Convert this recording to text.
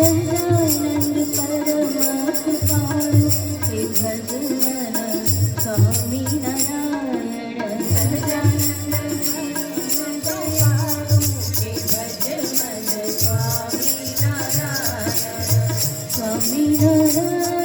सदानंद परम कृपालु हे स्वामी नारायण सदानंद स्वामी नारायण स्वामी नारायण